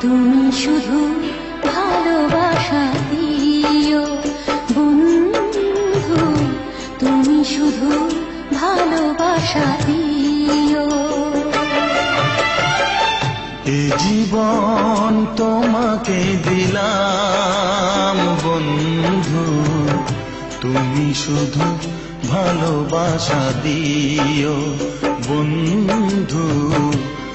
তুমি শুধু ভালোবাসা দিও। বন্ধু, তুমি শুধু ভালোবাসা দিও। এ জীবন তোমাকে দিলাম, বন্ধু। তুমি শুধু ভালোবাসা দিও, বন্ধু।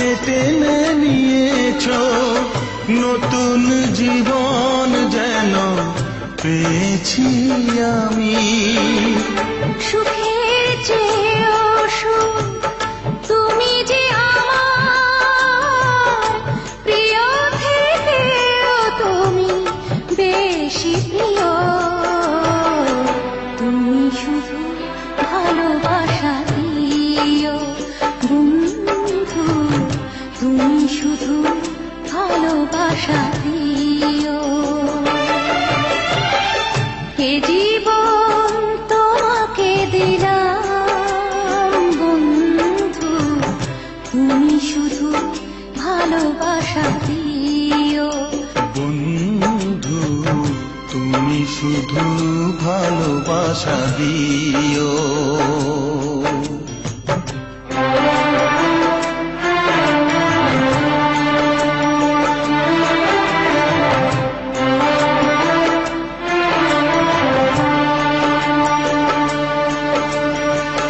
কাছে টেনে নিয়েছ নতুন জীবন যেন পেয়েছি আমি। সুখের চেয়েও তুমি যে আমার প্রিয় তুমি বেশি প্রিয়। ভালোবাসা দিও এ জীবন তোমাকে তুমি শুধু ভালোবাসা তুমি শুধু ভালোবাসা দিও।